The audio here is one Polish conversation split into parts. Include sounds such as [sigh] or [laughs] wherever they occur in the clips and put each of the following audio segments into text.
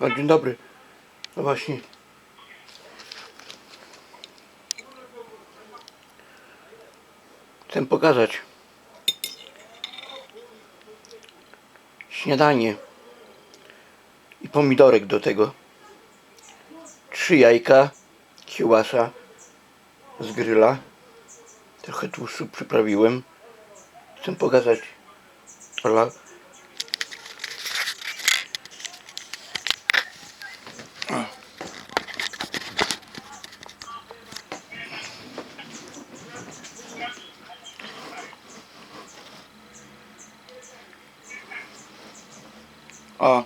O, dzień dobry. No właśnie. Chcę pokazać śniadanie i pomidorek do tego. Trzy jajka, kiełasa z gryla. Trochę tłuszczu przyprawiłem. Chcę pokazać. Ola. O.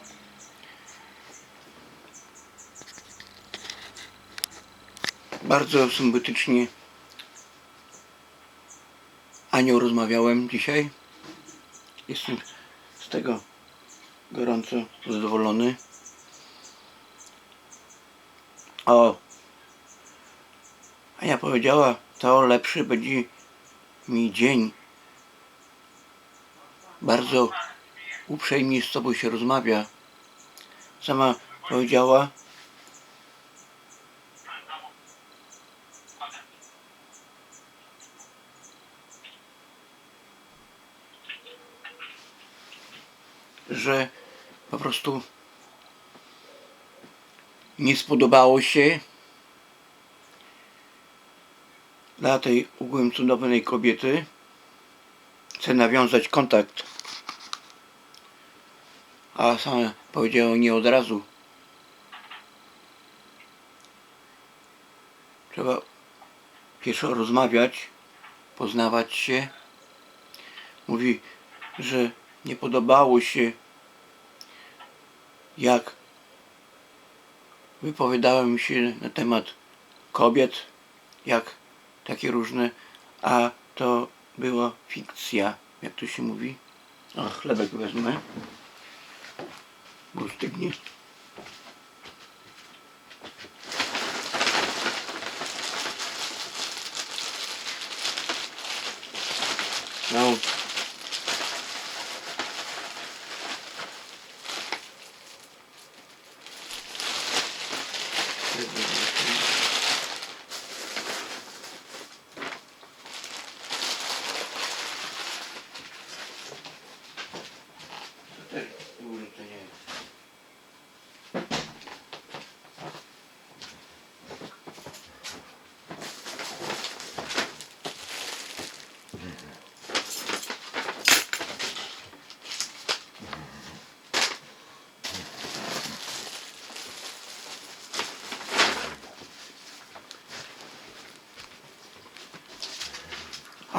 Bardzo sympatycznie Anią rozmawiałem dzisiaj. Jestem z tego gorąco zadowolony. O. Ania powiedziała, to lepszy będzie mi dzień. Bardzo uprzejmie z Tobą się rozmawia. Sama powiedziała, że po prostu nie spodobało się dla tej ogółem cudownej kobiety. Chce nawiązać kontakt a sama powiedziała nie od razu. Trzeba pierwszy rozmawiać, poznawać się. Mówi, że nie podobało się jak wypowiadałem się na temat kobiet, jak takie różne, a to była fikcja, jak to się mówi. O, chlebek wezmę bo stygnie. No. To też duże to nie jest.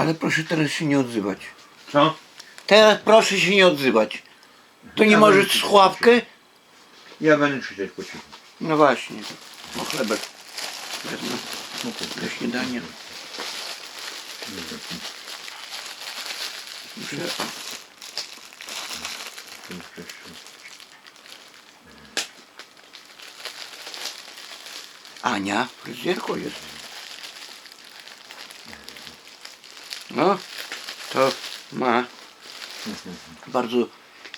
Ale proszę teraz się nie odzywać. Co? Teraz proszę się nie odzywać. To nie Ja możesz słuchawkę? Ja będę czytać po cichu. No właśnie. O chlebek. Wezmę No to do śniadania. Muszę... Ania fryzjerką jest. No, to ma bardzo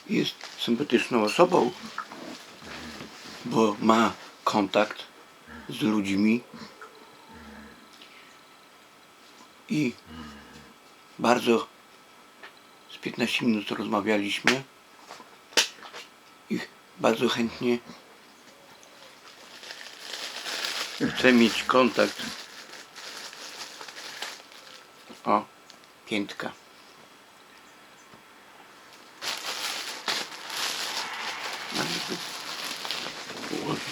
jest sympatyczną osobą, bo ma kontakt z ludźmi i bardzo z 15 minut rozmawialiśmy i bardzo chętnie chcę mieć kontakt. O, piętka. Należy położyć.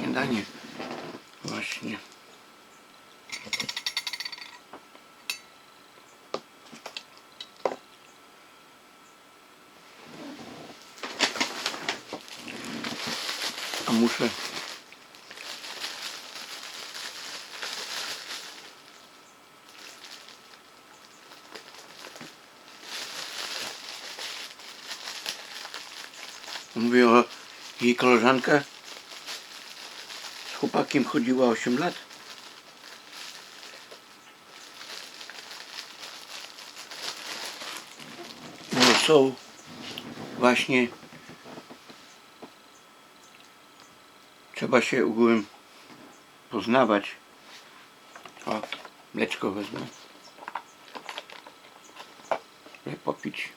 Śniadanie. Właśnie. A muszę Mówię o jej koleżankę. Z chłopakiem chodziła 8 lat. Było są właśnie trzeba się ogółem poznawać. O, mleczko wezmę. Popić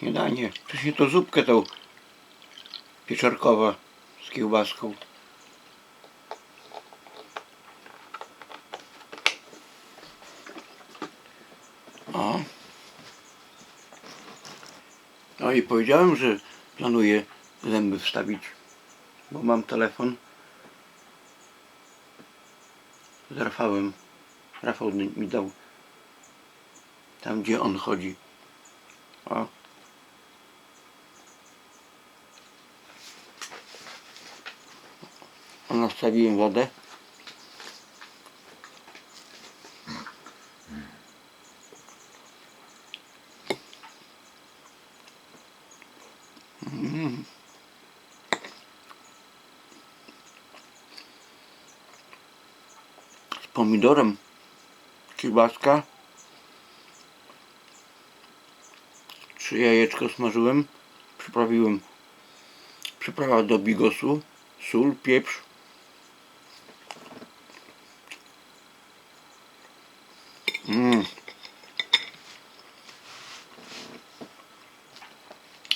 śniadanie. Wcześniej to zupkę tą pieczarkowa z kiełbaską. O. No i powiedziałem, że planuję zęby wstawić, bo mam telefon z Rafałem. Rafał mi dał tam, gdzie on chodzi. O. nastawiłem wodę. Z pomidorem kiełbaska. Trzy jajeczko smażyłem. Przyprawiłem przyprawa do bigosu, sól, pieprz. Mm.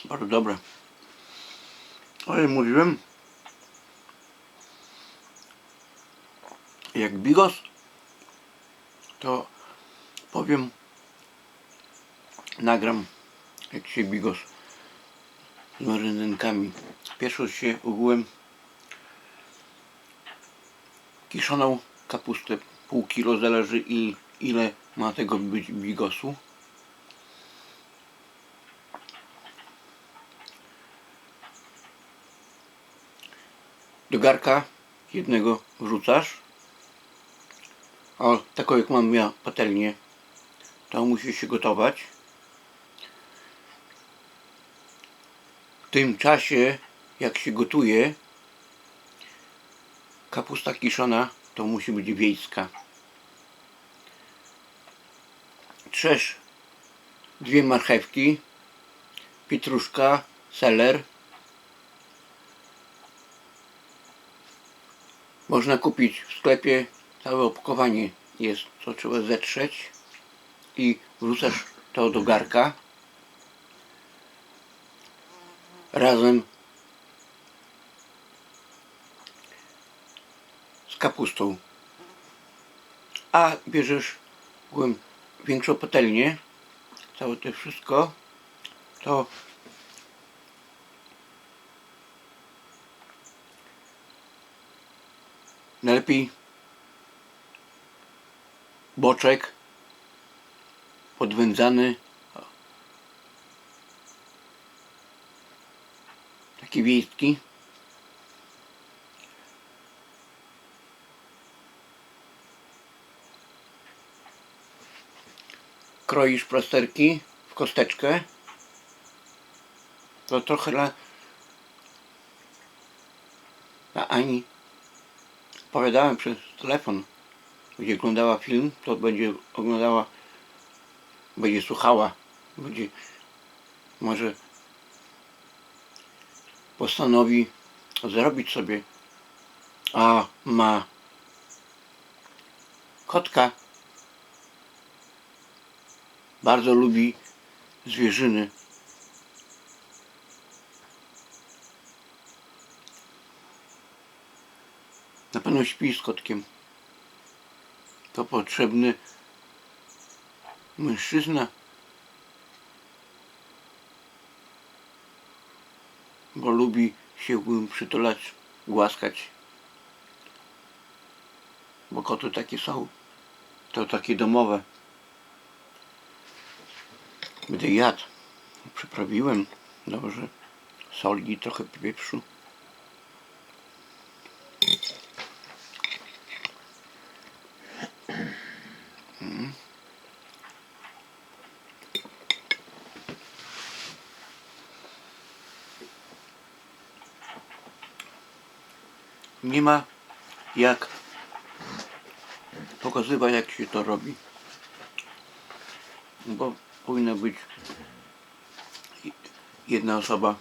Bardzo dobre. Ale mówiłem, jak bigos, to powiem, nagram, jak się bigos z marynenkami. Pierwszy się ogółem kiszoną kapustę, pół kilo, zależy i ile ma tego być bigosu. Do garka jednego wrzucasz. O, taką jak mam ja patelnię, to musi się gotować. W tym czasie, jak się gotuje, kapusta kiszona to musi być wiejska. Trzesz dwie marchewki, pietruszka, seler. Można kupić w sklepie całe opakowanie jest, to trzeba zetrzeć i wrzucasz to do garka razem z kapustą. A bierzesz większą patelnię, całe to wszystko, to najlepiej boczek podwędzany taki wiejski. Kroisz plasterki w kosteczkę. To trochę dla, dla Ani opowiadałem przez telefon będzie oglądała film to będzie oglądała będzie słuchała będzie może postanowi zrobić sobie a ma kotka bardzo lubi zwierzyny. Na pewno śpi z kotkiem. To potrzebny mężczyzna. Bo lubi się przytulać, głaskać. Bo koty takie są. To takie domowe. Będę jadł. Przyprawiłem dobrze. Soli, trochę pieprzu. Ma jak pokazywać jak się to robi. Bo powinno być jedna osoba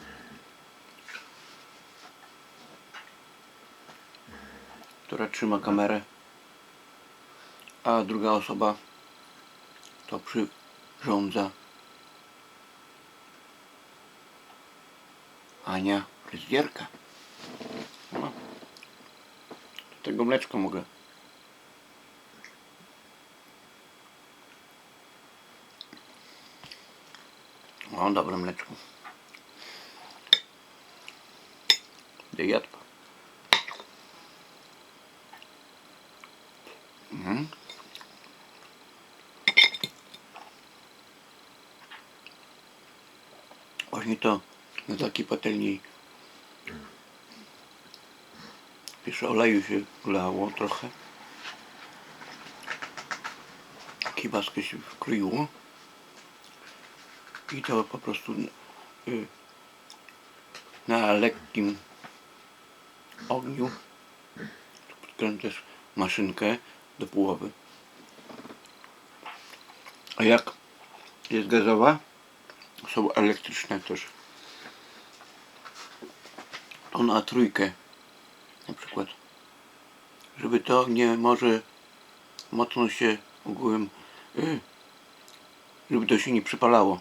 która trzyma kamerę a druga osoba to przyrządza Ania fryzjerka no. Tego mleczko mogę o dobre mleczko Będę jadł. Mhm. Właśnie to na takiej patelni Wiesz, oleju się wlało trochę. Kiełbaskę się wkleiło. I to po prostu y, na lekkim ogniu podkręcę też maszynkę do połowy. A jak jest gazowa, są elektryczne też. To na trójkę na przykład. Żeby to nie może mocno się ogółem, y, żeby to się nie przypalało.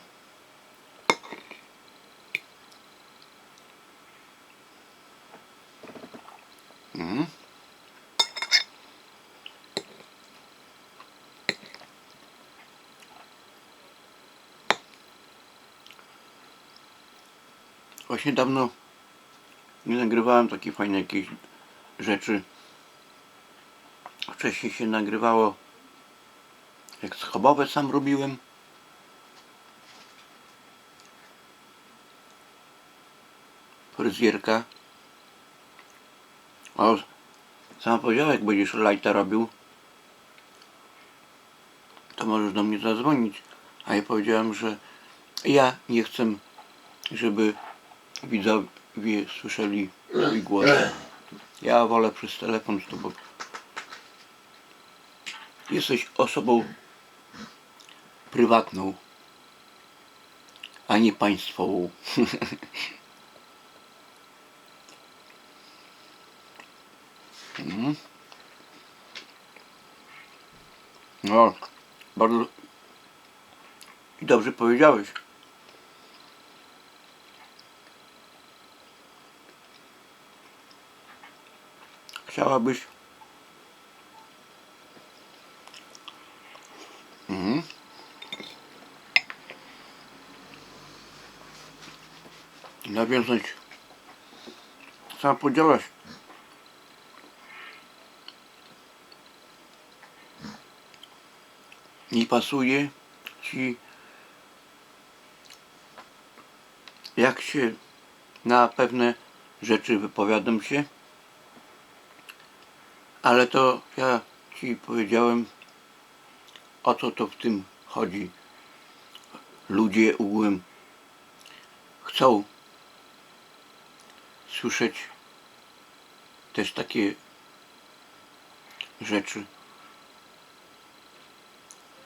Mhm. Właśnie dawno nie nagrywałem takie fajne jakieś rzeczy. Wcześniej się nagrywało jak schabowe sam robiłem. Fryzjerka. O, sama powiedziała, jak będziesz lajta robił, to możesz do mnie zadzwonić. A ja powiedziałem, że ja nie chcę, żeby widzowie słyszeli mój głos. Ja wolę przez telefon z tobą. Jesteś osobą prywatną, a nie państwową. [laughs] Mhm. No, bardzo dobrze powiedziałeś. Chciałabyś? Mhm. nawiązać. Sama powiedziałaś nie pasuje ci jak się na pewne rzeczy wypowiadam się ale to ja ci powiedziałem o co to w tym chodzi ludzie ogółem chcą słyszeć też takie rzeczy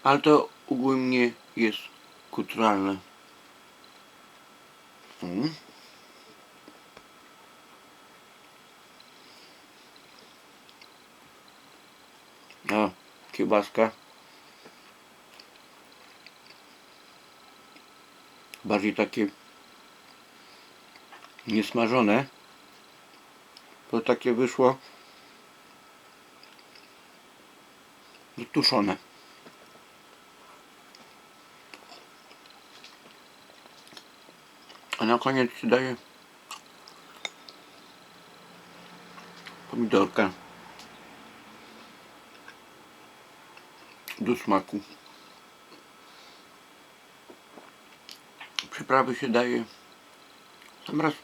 ale to ogólnie jest kulturalne. Mm. A, kiełbaska. Bardziej takie niesmażone. To takie wyszło tuszone. A na koniec daję pomidorkę do smaku. Przyprawy się daje sam raz.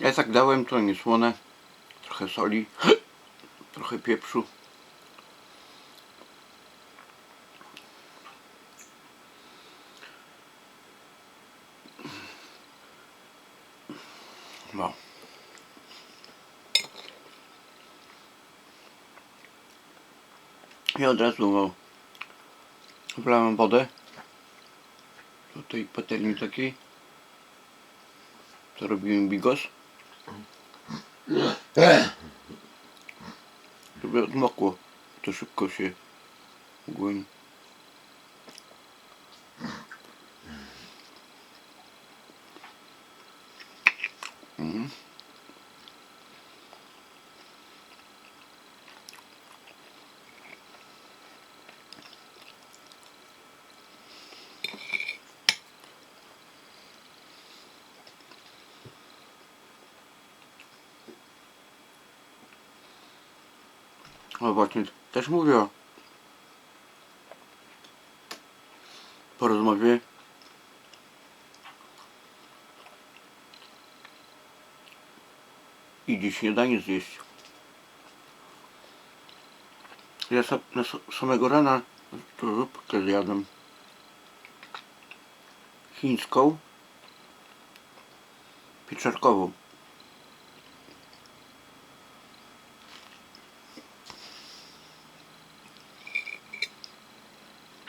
Ja tak dałem, to nie słone. Trochę soli, [clears throat] trochę pieprzu. No. I od razu no, wlałem wodę do tej patelni takiej To robiłem bigos. Żeby odmokło. To szybko się ogólnie. Mhm. Właśnie, też mówię o po rozmowie idzie śniadanie zjeść. Ja na sa- samego rana to zupkę zjadłem chińską pieczarkową.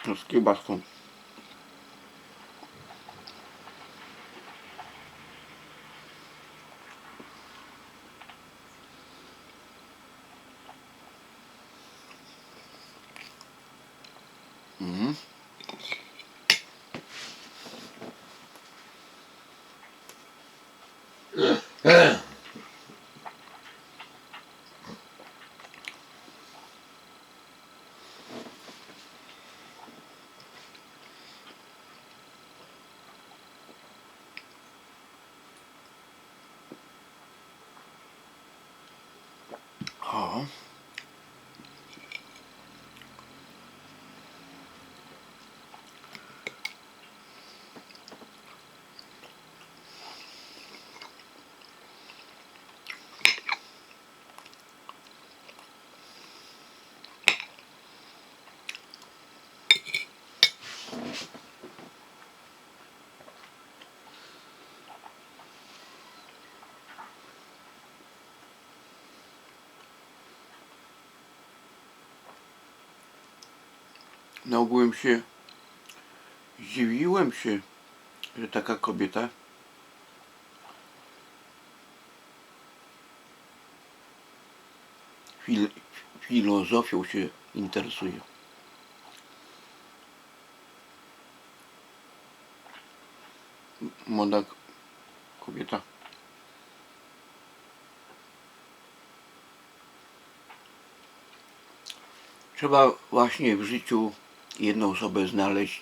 No, z O. Na ogółem się zdziwiłem się, że taka kobieta fil, filozofią się interesuje. Młoda kobieta. Trzeba właśnie w życiu jedną osobę znaleźć,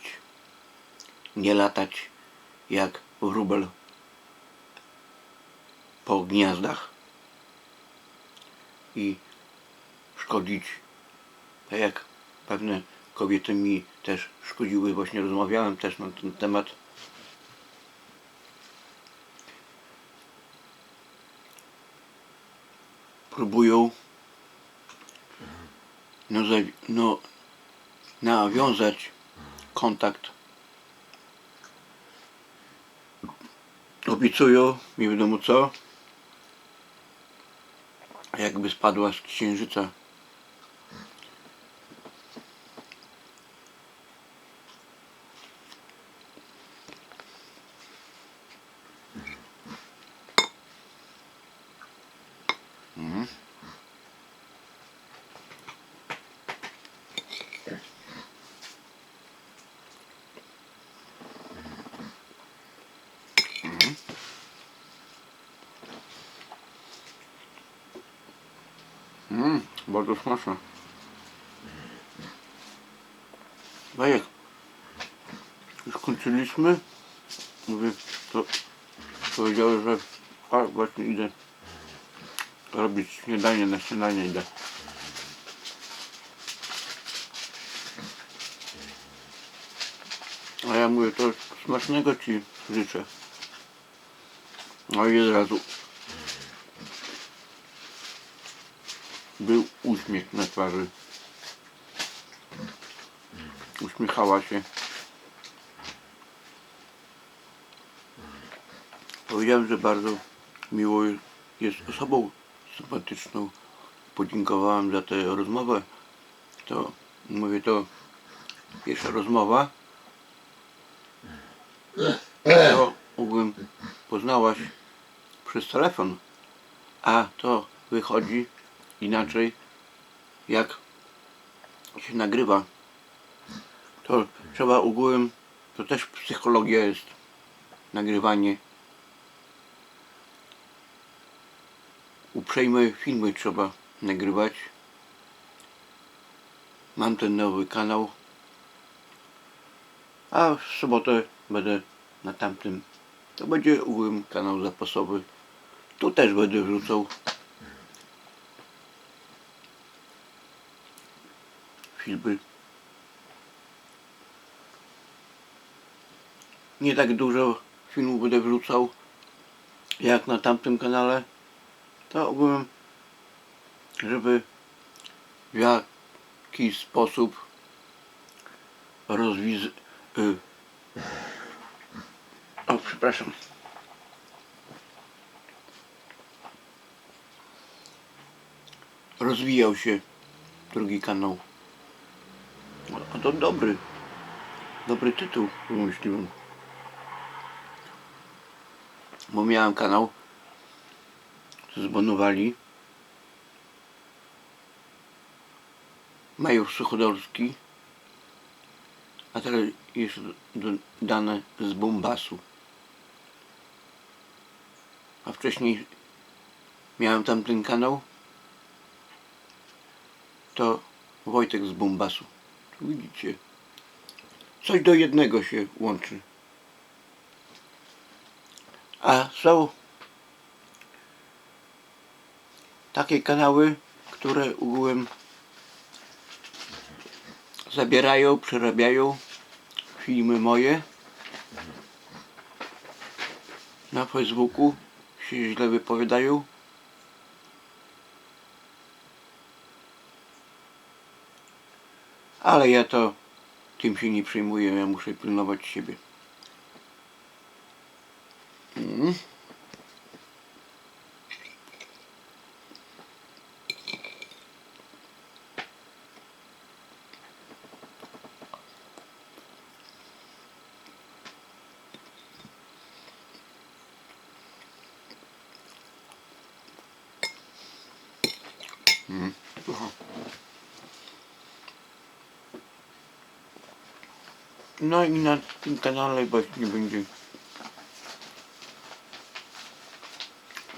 nie latać jak wróbel po gniazdach i szkodzić, tak jak pewne kobiety mi też szkodziły, właśnie rozmawiałem też na ten temat. Próbują no, no, nawiązać kontakt. Obiecują, nie wiadomo co, jakby spadła z księżyca. Mmm, bardzo smaczne. Bajek. Już kończyliśmy. Mówię, to powiedziałem, że a, właśnie idę robić śniadanie, na śniadanie idę. A ja mówię, to smacznego Ci życzę. No i od razu był uśmiech na twarzy. Uśmiechała się. Powiedziałem, że bardzo miło jest osobą sympatyczną. Podziękowałem za tę rozmowę. To mówię, to pierwsza rozmowa. To ogółem poznałaś przez telefon, a to wychodzi inaczej jak się nagrywa. To trzeba ogółem, to też psychologia jest, nagrywanie. Uprzejme filmy trzeba nagrywać. Mam ten nowy kanał. A w sobotę będę na tamtym. To będzie ogółem kanał zapasowy. Tu też będę wrzucał filmy. Nie tak dużo filmów będę wrzucał jak na tamtym kanale. To ogółem, żeby w jakiś sposób rozwiz... Y... O, przepraszam. Rozwijał się drugi kanał. A to dobry. Dobry tytuł wymyśliłem. Bo miałem kanał. Zbanowali. Major Suchodolski. A teraz jest dane z Bombasu. A wcześniej miałem tamten kanał. To Wojtek z Bombasu. Widzicie. Coś do jednego się łączy. A są takie kanały, które ogółem zabierają, przerabiają filmy moje na Facebooku się źle wypowiadają ale ja to tym się nie przejmuję, ja muszę pilnować siebie mm. Mm. No i na tym kanale właśnie będzie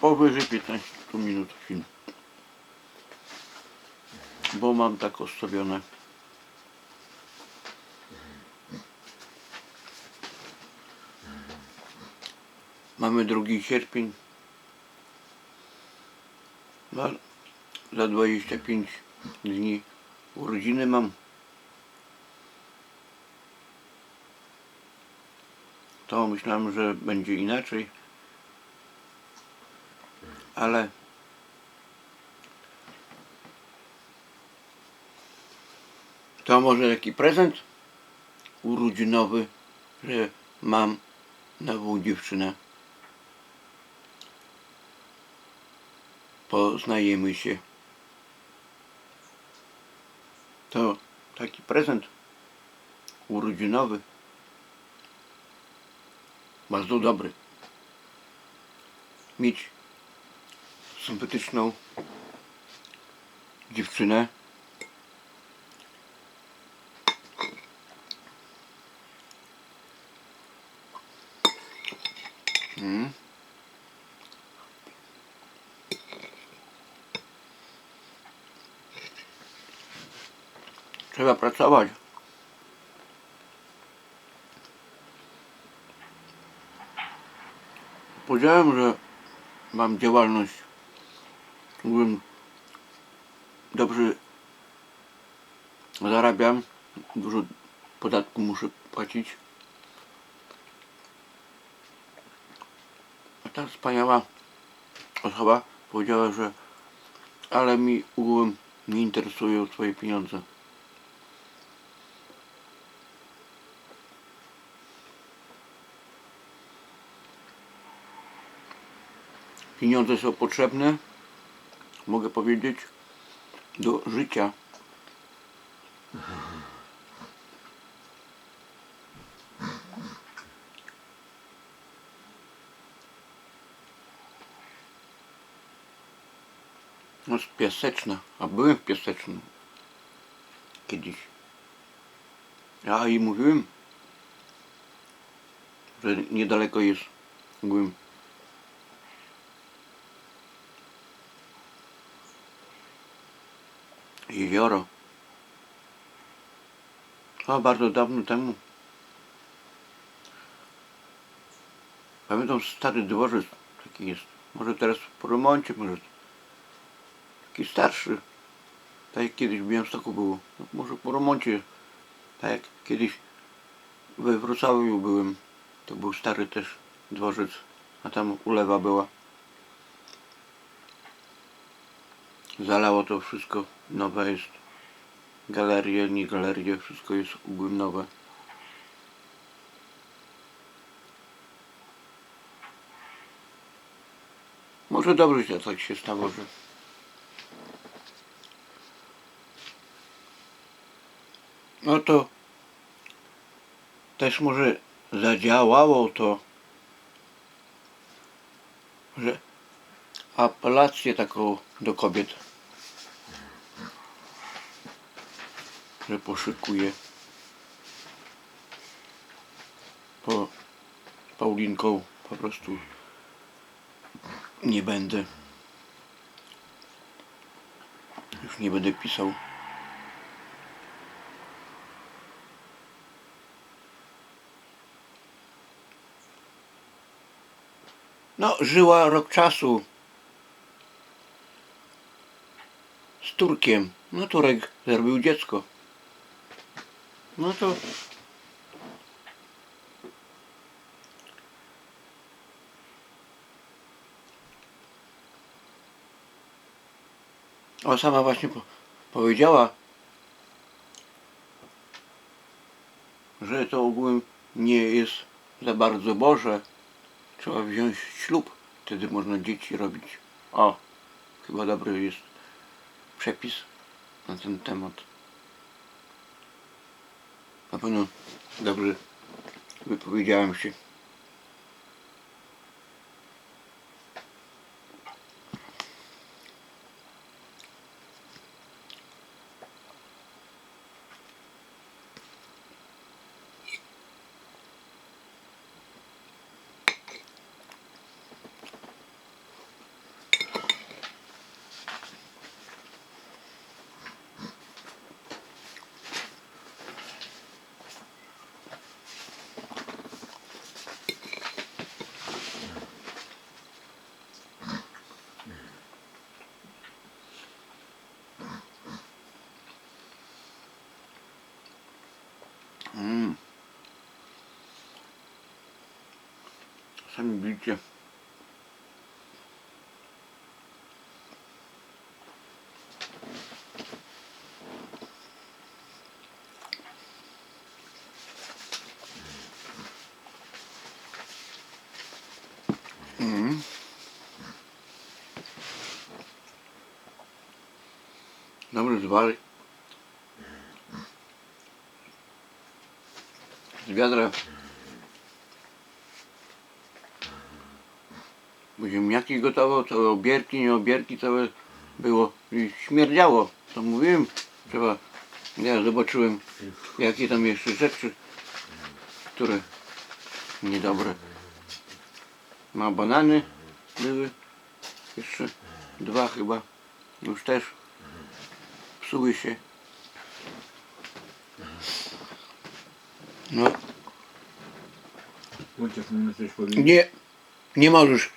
powyżej 15 minut film. Bo mam tak ustawione. Mamy 2 sierpień. Za 25 dni urodziny mam. To myślałem, że będzie inaczej. Ale to może taki prezent urodzinowy, że mam nową dziewczynę. Poznajemy się. To taki prezent urodzinowy. Bardzo dobry. Mieć sympatyczną dziewczynę. Mm. Trzeba pracować. Powiedziałem, że mam działalność. Mówiłem, dobrze zarabiam, dużo podatku muszę płacić. A ta wspaniała osoba powiedziała, że ale mi ogółem nie interesują twoje pieniądze. Pieniądze są potrzebne, mogę powiedzieć, do życia. No z Piaseczna, a byłem w Piasecznym. Kiedyś. Ja i mówiłem, że niedaleko jest. Byłem. Jezioro. A bardzo dawno temu. Pamiętam stary dworzec taki jest. Może teraz po remoncie, może taki starszy. Tak jak kiedyś w Białymstoku było. No, może po remoncie. Tak jak kiedyś we Wrocławiu byłem. To był stary też dworzec. A tam ulewa była. Zalało to wszystko. Nowe jest. Galerie, nie galerie. Wszystko jest ogólnie nowe. Może dobrze że tak się stało, że no to też może zadziałało to, że apelację taką do kobiet, że poszykuje po Paulinką po prostu nie będę. Już nie będę pisał. No, żyła rok czasu z Turkiem. No, Turek zrobił dziecko. No to O, sama właśnie po, powiedziała, że to ogółem nie jest za bardzo Boże. Trzeba wziąć ślub, wtedy można dzieci robić. O, chyba dobry jest przepis na ten temat. Na pewno dobrze wypowiedziałem się. Mm. Sami widzicie. Mm. Dobry zwary. Ziemniaki gotowo, całe obierki, nie obierki, całe było i śmierdziało. To mówiłem, trzeba, ja zobaczyłem jakie tam jeszcze rzeczy, które niedobre. Ma banany były, jeszcze dwa chyba, już też psuły się. No, Wojciech, mamy coś powiedzieć? nie, nie możesz.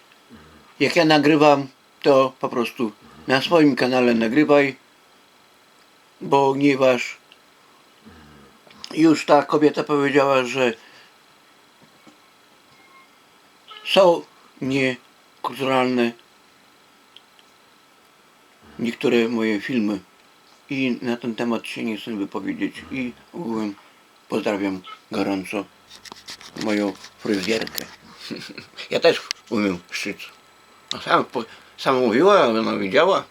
Jak ja nagrywam, to po prostu na swoim kanale nagrywaj, ponieważ już ta kobieta powiedziała, że są niekulturalne niektóre moje filmy i na ten temat się nie chcę wypowiedzieć i ogółem pozdrawiam gorąco moją fryzjerkę. [laughs] Ja też umiem szyć. A sama, po- sama mówiła, ona wiedziała.